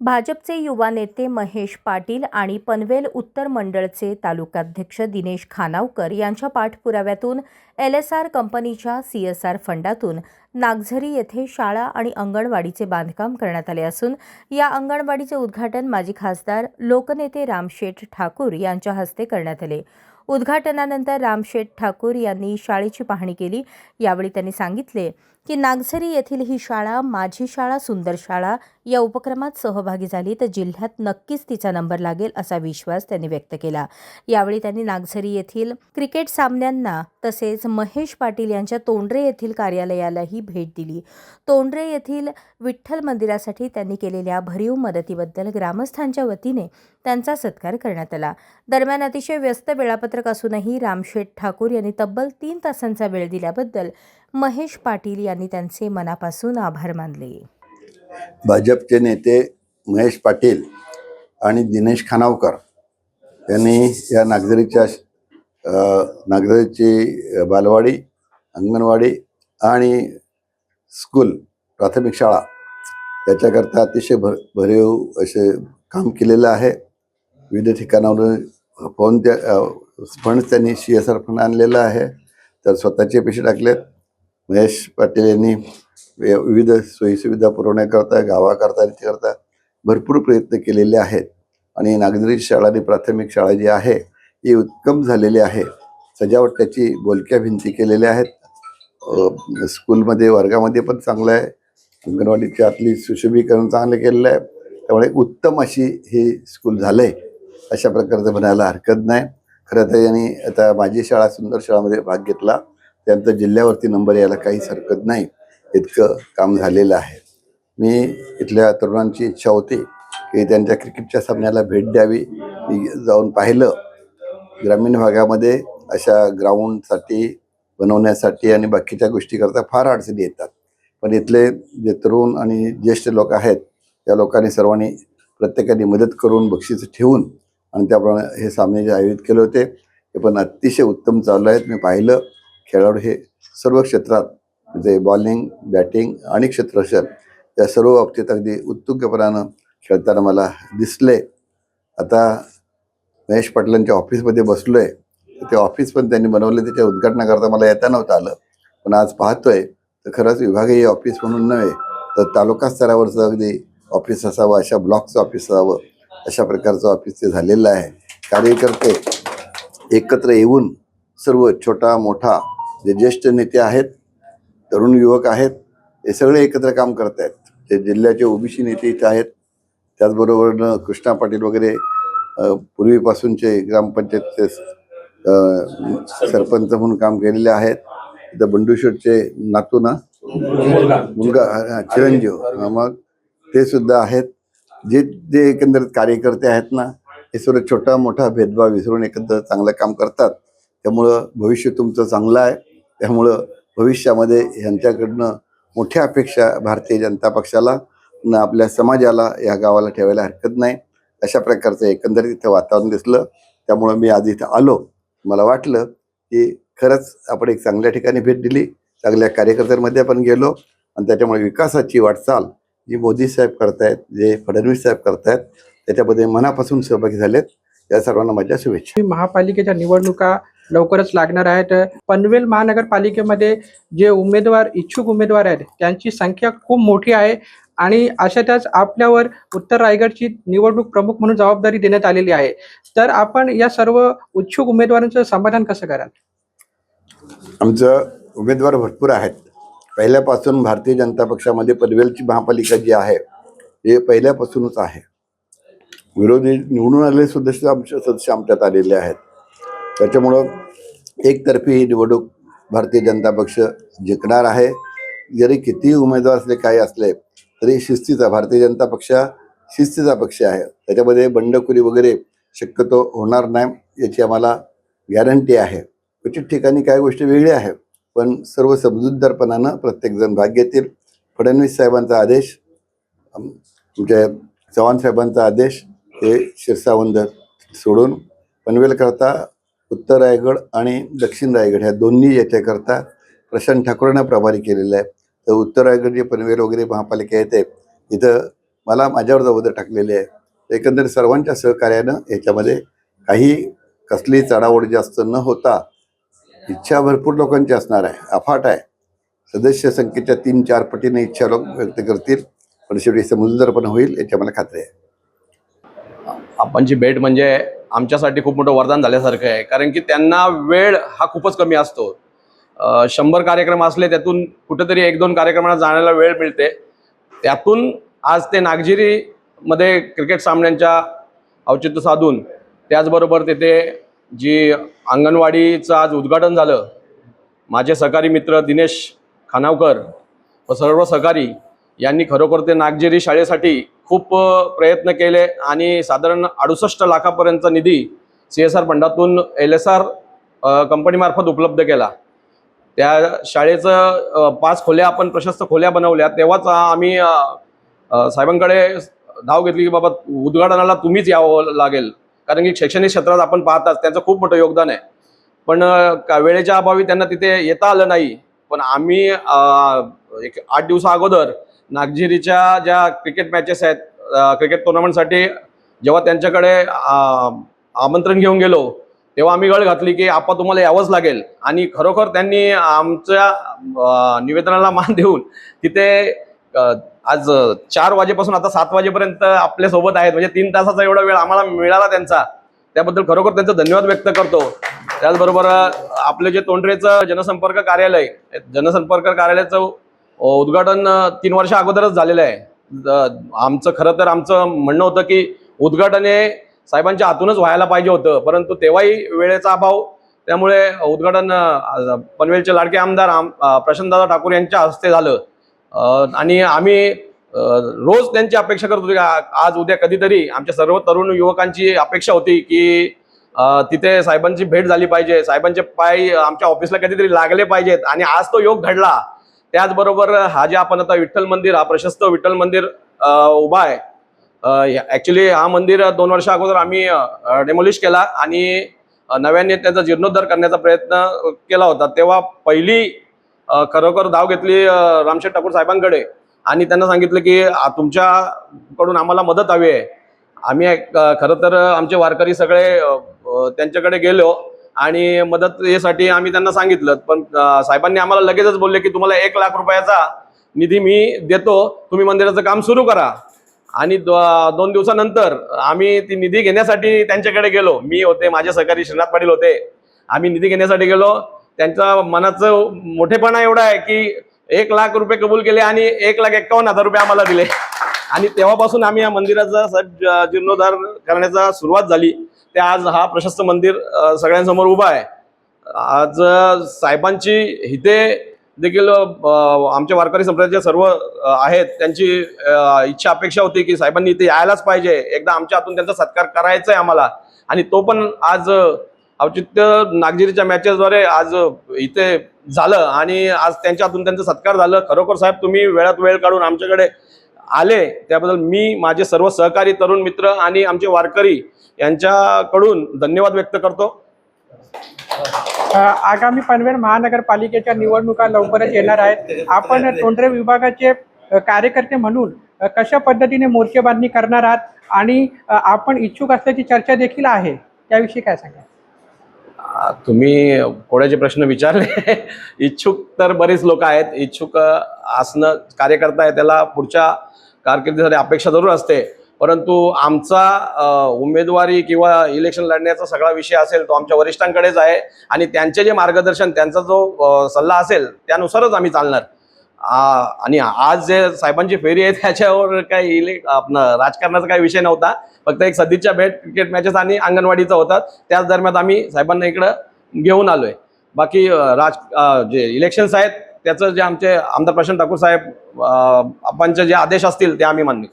भाजपचे युवा नेते महेश पाटील आणि पनवेल उत्तर मंडळचे तालुकाध्यक्ष दिनेश खानावकर यांच्या पाठपुराव्यातून एल एस आर कंपनीच्या सी एस आर फंडातून नागझरी येथे शाळा आणि अंगणवाडीचे बांधकाम करण्यात आले असून या अंगणवाडीचे उद्घाटन माजी खासदार लोकनेते रामशेठ ठाकूर यांच्या हस्ते करण्यात आले. उद्घाटनानंतर रामशेठ ठाकूर यांनी शाळेची पाहणी केली. यावेळी त्यांनी सांगितले की नागझरी येथील ही शाळा माझी शाळा सुंदर शाळा या उपक्रमात सहभागी झाली तर जिल्ह्यात नक्कीच तिचा नंबर लागेल असा विश्वास त्यांनी व्यक्त केला. यावेळी त्यांनी नागझरी येथील क्रिकेट सामन्यांना तसेच महेश पाटील यांच्या तोंडरे येथील कार्यालयालाही भेट दिली. तोंडरे येथील विठ्ठल मंदिरासाठी त्यांनी केलेल्या भरीव मदतीबद्दल ग्रामस्थांच्या वतीने त्यांचा सत्कार करण्यात आला. दरम्यान अतिशय व्यस्त वेळापत्रक असूनही रामशेठ ठाकूर यांनी तब्बल तीन तासांचा वेळ दिल्याबद्दल महेश पाटील यांनी त्यांचे मनापासून आभार मानले. भाजपचे नेते महेश पाटील आणि दिनेश खानावकर यांनी या नागझरीच्या नागझरीची बालवाडी अंगणवाडी आणि स्कूल प्राथमिक शाळा याच्याकरता अतिशय भर भरीव असे काम केलेलं आहे. विविध ठिकाणावरून फोन त्या फंड त्यांनी सी एस आर फंड आणलेला आहे. तर स्वतःचे पैसे टाकलेत. महेश पाटील यांनी वे- विविध सोयीसुविधा पुरवण्याकरता गावाकरता आणि करता भरपूर प्रयत्न केलेले आहेत. आणि नागझरी शाळा आणि प्राथमिक शाळा जी आहे ही उत्तम झालेली आहे. सजावट त्याची बोलक्या भिंती केलेल्या आहेत. स्कूलमध्ये वर्गामध्ये पण चांगलं आहे. अंगणवाडीच्या आतली सुशोभीकरण चांगलं केलेलं आहे. त्यामुळे उत्तम अशी ही स्कूल झालं आहे अशा प्रकारचं म्हणायला हरकत नाही. खरं तर यांनी आता माझी शाळा सुंदर शाळामध्ये भाग घेतला. त्यानंतर जिल्ह्यावरती नंबर यायला काहीच हरकत नाही. इतकं काम झालेलं आहे. मी इथल्या तरुणांची इच्छा होती की त्यांच्या क्रिकेटच्या सामन्याला भेट द्यावी. मी जाऊन पाहिलं. ग्रामीण भागामध्ये अशा ग्राउंडसाठी बनवण्यासाठी आणि बाकीच्या गोष्टीकरता फार अडचणी येतात. पण इथले जे तरुण आणि ज्येष्ठ लोक आहेत त्या लोकांनी सर्वांनी प्रत्येकाने मदत करून बक्षीस ठेवून आणि त्याप्रमाणे हे सामने जे आयोजित केले होते ते पण अतिशय उत्तम चालू आहेत. मी पाहिलं. खेळाडू हे सर्व क्षेत्रात म्हणजे बॉलिंग बॅटिंग आणि क्षेत्ररक्षण या सर्व बाबतीत अगदी उत्तुंगपणानं खेळताना मला दिसले. आता महेश पाटलांच्या ऑफिसमध्ये बसलो आहे ते ऑफिस पण त्यांनी बनवलं त्याच्या उद्घाटनाकरता मला येता नव्हतं आलं. पण आज पाहतोय तर खरंच विभागीय ऑफिस म्हणून नव्हे तर तालुका स्तरावरचं अगदी ऑफिस असावं अशा ब्लॉकचं ऑफिस असावं अशा प्रकारचं ऑफिस ते झालेलं आहे. कार्यकर्ते एकत्र येऊन सर्व छोटा मोठा जे ज्येष्ठ नेते आहेत तरुण युवक आहेत हे सगळे एकत्र काम करत आहेत जे जिल्ह्याचे ओबीसी नेते इथे आहेत. त्याचबरोबर कृष्णा पाटील वगैरे पूर्वीपासूनचे ग्रामपंचायतचे सरपंच म्हणून काम केलेले आहेत. इथं बंडूशेठचे नातू ना? मुलगा. चिरंजीव. मग ते सुद्धा आहेत. जे जे एकंदरीत कार्यकर्ते आहेत ना हे सर्व छोटा मोठा भेदभाव विसरून एकंदर चांगलं काम करतात. त्यामुळं भविष्य तुमचं चांगलं आहे. त्यामुळं भविष्यामध्ये यांच्याकडनं मोठ्या अपेक्षा भारतीय जनता पक्षाला न आपल्या समाजाला या गावाला ठेवायला हरकत नाही. अशा प्रकारचं एकंदरीत इथं वातावरण दिसलं. त्यामुळं मी आज इथं आलो. मला वाटलं की खरंच आपण एक चांगल्या ठिकाणी भेट दिली. चांगल्या कार्यकर्त्यांमध्ये आपण गेलो. आणि त्याच्यामुळे विकासाची वाटचाल जी मोदी साहेब करतायत जे फडणवीस साहेब करतायत त्याच्यामध्ये मनापासून सहभागी झालेत. या सर्वांना माझ्या शुभेच्छा. महापालिकेच्या निवडणुका लवकरच लागणार आहेत. पनवेल महानगरपालिकेमध्ये जे उमेदवार इच्छुक उमेदवार आहेत त्यांची संख्या खूप मोठी आहे आणि अशातच आपल्यावर उत्तर रायगडची निवडणूक प्रमुख म्हणून जबाबदारी देण्यात आलेली आहे. तर आपण या सर्व इच्छुक उमेदवारांचं समाधान कसं कराल? आमचं उमेदवार भरपूर आहेत. पहिल्यापासून भारतीय जनता पक्षामध्ये पनवेलची महापालिका जी आहे हे पहिल्यापासूनच आहे. विरोधी निवडून आलेले सदस्य आमच्या सदस्य आमच्यात आलेले आहेत. त्याच्यामुळं एकतर्फी ही निवडणूक भारतीय जनता पक्ष जिंकणार आहे. जरी कितीही उमेदवार असले काही असले तरी शिस्तीचा भारतीय जनता पक्ष शिस्तीचा पक्ष आहे. त्याच्यामध्ये बंडखोरी वगैरे शक्यतो होणार नाही याची आम्हाला गॅरंटी आहे. क्वचित ठिकाणी काही गोष्टी वेगळ्या आहेत पण सर्व समजूतदारपणानं प्रत्येकजण भाग घेतील. फडणवीस साहेबांचा आदेश अम, तुमच्या चव्हाण साहेबांचा आदेश हे शिरसावंद सोडून पनवेलकरता उत्तर रायगड आणि दक्षिण रायगड ह्या दोन्ही याच्याकरता प्रशांत ठाकूरांना प्रभारी केलेलं आहे. तर उत्तर रायगड जे पनवेल वगैरे महापालिका येते इथं मला माझ्यावर जबाबदारी टाकलेली आहे. तर एकंदरीत सर्वांच्या सहकार्यानं याच्यामध्ये काही कसली चढावड जास्त न होता इच्छा भरपूर लोकांची असणार आहे अफाट आहे. सदस्य संख्येच्या तीन चार पटीने इच्छा लोक व्यक्त करतील पण शेवटी समजूतदार पण होईल याच्या मला खात्री आहे. आपणची भेट म्हणजे आमच्यासाठी खूप मोठं वरदान झाल्यासारखं आहे. कारण की त्यांना वेळ हा खूपच कमी असतो. शंभर कार्यक्रम असले त्यातून कुठेतरी एक दोन कार्यक्रमाला जाण्याला वेळ मिळते. त्यातून आज ते नागझिरीमध्ये क्रिकेट सामन्यांच्या औचित्य साधून त्याचबरोबर तिथे जी अंगणवाडीचं आज उद्घाटन झालं माझे सहकारी मित्र दिनेश खानावकर व सर्व सहकारी यांनी खरोखर ते नागझिरी शाळेसाठी खूप प्रयत्न केले आणि साधारण अडुसष्ट लाखापर्यंतचा निधी सी एस आर फंडातून एल एस आर कंपनीमार्फत उपलब्ध केला. त्या शाळेचं पाच खोल्या आपण प्रशस्त खोल्या बनवल्या. तेव्हाच आम्ही साहेबांकडे धाव घेतली की बाबा उद्घाटनाला तुम्हीच यावं लागेल. कारण की शैक्षणिक क्षेत्रात आपण पाहताच त्यांचं खूप मोठं योगदान आहे. पण का- वेळेच्या अभावी त्यांना तिथे येता आलं नाही. पण आम्ही एक आठ दिवसा अगोदर नागझिरीच्या ज्या क्रिकेट मॅचेस आहेत क्रिकेट टुर्नामेंटसाठी जेव्हा त्यांच्याकडे आमंत्रण घेऊन गेलो तेव्हा आम्ही गळ घातली की आपा तुम्हाला यावंच लागेल. आणि खरोखर त्यांनी आमच्या निवेदनाला मान देऊन तिथे आज चार वाजेपासून आता सात वाजेपर्यंत आपल्यासोबत आहेत. म्हणजे तीन तासाचा एवढा वेळ आम्हाला मिळाला त्यांचा. त्याबद्दल खरोखर त्यांचा धन्यवाद व्यक्त करतो. त्याचबरोबर आपले जे तोंडरेचं जनसंपर्क कार्यालय जनसंपर्क कार्यालयाचं उद्घाटन तीन वर्षा अगोदरच झालेलं आहे. आमचं खरं तर आमचं म्हणणं होतं की उद्घाटन हे साहेबांच्या हातूनच व्हायला पाहिजे होतं. परंतु तेव्हाही वेळेचा अभाव त्यामुळे उद्घाटन पनवेलचे लाडके आमदार आम प्रशांतदादा ठाकूर यांच्या हस्ते झालं. आणि आम्ही रोज त्यांची अपेक्षा करत होतो आज उद्या कधीतरी आमच्या सर्व तरुण युवकांची अपेक्षा होती की तिथे साहेबांची भेट झाली पाहिजे. साहेबांचे पाय आमच्या ऑफिसला कधीतरी लागले पाहिजेत. आणि आज तो योग घडला. त्याचबरोबर हा जे आपण आता विठ्ठल मंदिर हा प्रशस्त विठ्ठल मंदिर उभा आहे. ॲक्च्युली हा मंदिर दोन वर्षा अगोदर आम्ही डेमोलिश केला आणि नव्याने त्याचा जीर्णोद्धार करण्याचा प्रयत्न केला होता. तेव्हा पहिली खरोखर धाव घेतली रामशेठ ठाकूर साहेबांकडे आणि त्यांना सांगितलं की तुमच्याकडून आम्हाला मदत हवी आहे. आम्ही खरं तर आमचे वारकरी सगळे त्यांच्याकडे गेलो. आणि मदत यासाठी आम्ही त्यांना सांगितलं. पण साहेबांनी आम्हाला लगेचच बोलले की तुम्हाला एक लाख रुपयाचा निधी मी देतो. तुम्ही मंदिराचं काम सुरू करा. आणि दोन दिवसानंतर आम्ही ती निधी घेण्यासाठी त्यांच्याकडे गेलो. मी होते माझे सहकारी श्रीनाथ पाटील होते. आम्ही निधी घेण्यासाठी गेलो. त्यांचा मनाचं मोठेपणा एवढा आहे की एक लाख रुपये कबूल केले आणि एक लाख एक्कावन्न हजार रुपये आम्हाला दिले. आणि तेव्हापासून आम्ही या मंदिराचा साहेब ज- जीर्णोद्धार करण्याचा सुरुवात झाली. ते आज हा प्रशस्त मंदिर सगळ्यांसमोर उभा आहे. आज साहेबांची हिते देखील आमच्या वारकरी संप्रदायाचे सर्व आहेत. त्यांची इच्छा अपेक्षा होती की साहेबांनी इथे यायलाच पाहिजे. एकदा आमच्या हातून त्यांचा सत्कार करायचा आहे आम्हाला. आणि तो पण आज औचित्य नागझिरीच्या मॅचेसद्वारे आज इथे झालं. आणि आज त्यांच्या हातून त्यांचा सत्कार झालं. खरोखर साहेब तुम्ही वेळात वेळ काढून आमच्याकडे आले त्याबद्दल मी माझे सर्व सहकारी तरुण मित्र आणि आमचे वारकरी यांच्याकडून धन्यवाद व्यक्त करतो. आगामी पनवेल महानगरपालिकेच्या निवडणुका लवकरच येणार आहेत. आपण तोंडरे विभागाचे कार्यकर्ते म्हणून कशा पद्धतीने मोर्चे बांधणी करणार आहात? आणि आपण इच्छुक असल्याची चर्चा देखील आहे. त्याविषयी काय सांगा तुम्ही कोणाचे प्रश्न विचारले? इच्छुक तर बरेच लोक आहेत. इच्छुक असणं कार्यकर्ता आहे त्याला पुढच्या कारकिर्दीसाठी अपेक्षा जरूर असते. परंतु आमचा उमेदवारी किंवा इलेक्शन लढण्याचा सगळा विषय असेल तो आमच्या वरिष्ठांकडेच आहे. आणि त्यांचे जे मार्गदर्शन त्यांचा जो सल्ला असेल त्यानुसारच आम्ही चालणार. आणि आज जे साहेबांची फेरी आहे त्याच्यावर काही इले आपण राजकारणाचा काही विषय नव्हता. फक्त एक सदिच्छा भेट क्रिकेट मॅचेस आणि अंगणवाडीचा होता. त्याच दरम्यान आम्ही साहेबांना इकडं घेऊन आलोय. बाकी राज जे इलेक्शन्स आहेत त्याचं जे आमचे आमदार प्रशांत ठाकूर साहेब आपणचे जे आदेश असतील ते आम्ही मान्य